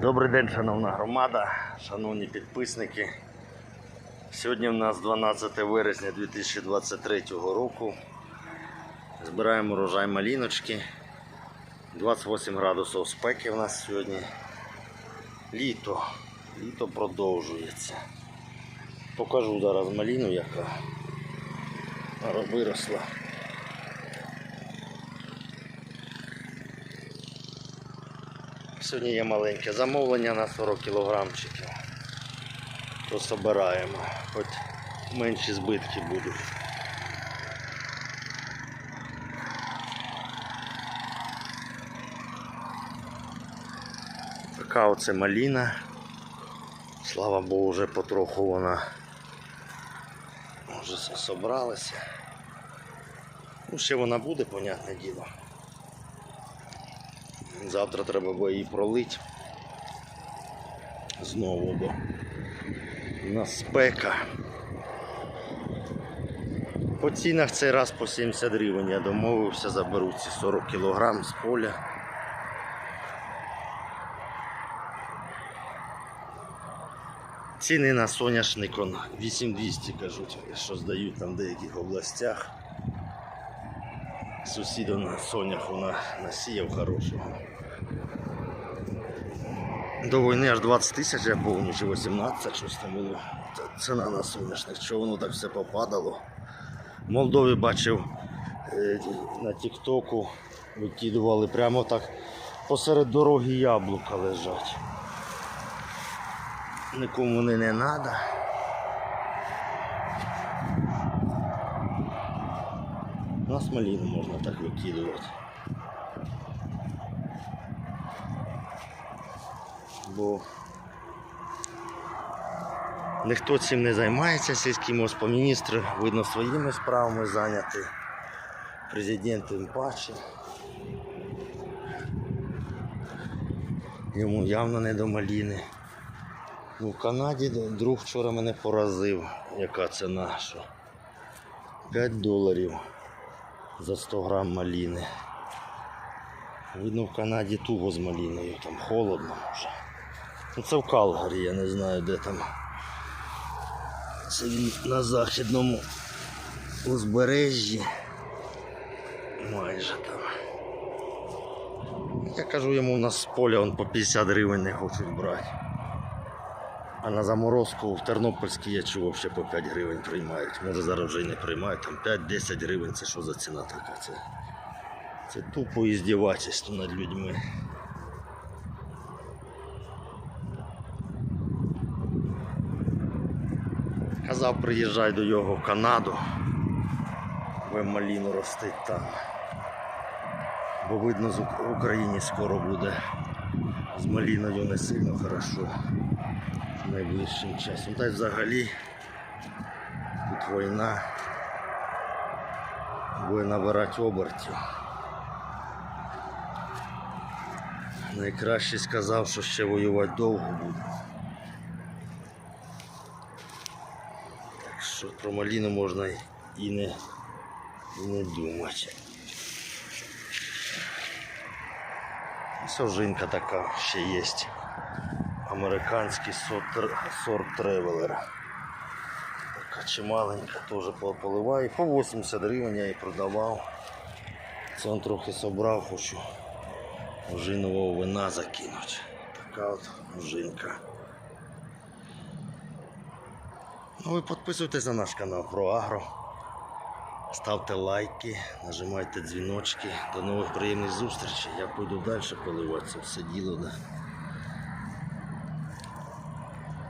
Добрий день, шановна громада, шановні підписники. Сьогодні в нас 12 вересня 2023 року. Збираємо урожай маліночки. 28 градусів спеки в нас сьогодні. Літо. Літо продовжується. Покажу зараз маліну, яка виросла. Сьогодні є маленьке замовлення на 40 кілограмчиків. То збираємо, хоч менші збитки будуть. Така оце маліна. Слава Богу, вже потроху вона вже собралася. Ну, ще вона буде, понятне діло. Завтра треба буде її пролити. Знову, бо у нас спека. По цінах цей раз по 70 гривень. Я домовився, заберу ці 40 кг з поля. Ціни на соняшник он 8200 кажуть, що здають там в деяких областях. Сусіда на сонях вона насіяв хорошого. До війни аж 20 тисяч, я помню, чи 18 щось там було. Ціна на соняшник, що воно так все попадало. В Молдові бачив е, на Тіктоку викидували прямо так посеред дороги яблука лежать. Нікому вони не треба. Нас малину можна так викидувати. Бо ніхто цим не займається, сільський міністр, видно, своїми справами зайняті. Президент тим паче. Йому явно не до маліни. Ну, в Канаді друг вчора мене поразив, яка ціна, що 5 доларів за 100 грам маліни. Видно, в Канаді туго з маліною, там холодно може. Ну, це в Калгарі, я не знаю де там. Це він на західному узбережжі. Майже там. Я кажу йому, у нас з поля он по 50 гривень не хочуть брати. А на заморозку в Тернопільській я чув, ще по 5 гривень приймають. Може зараз вже й не приймають. Там 5-10 гривень це що за ціна така? Це, це тупо іздівательство над людьми. Казав, приїжджай до його в Канаду, ви маліну ростить там. Бо видно, в Україні скоро буде з маліною не сильно хорошо найближчим часом. Та й взагалі тут війна буде набирати обертів. Найкраще сказав, що ще воювати довго буде. Що про маліну можна і не, і не думати. Сожинка така ще є американський сорт, сорт тревелера. Така чималенька, теж поливаю. По 80 гривень я її продавав. Це он трохи собрав, хочу ожинового вина закинути. Така от ожинка. Ну ви підписуйтесь на наш канал про. Ставте лайки, нажимайте дзвіночки. До нових приємних зустрічей. Я пойду далі поливати це все діло. Да.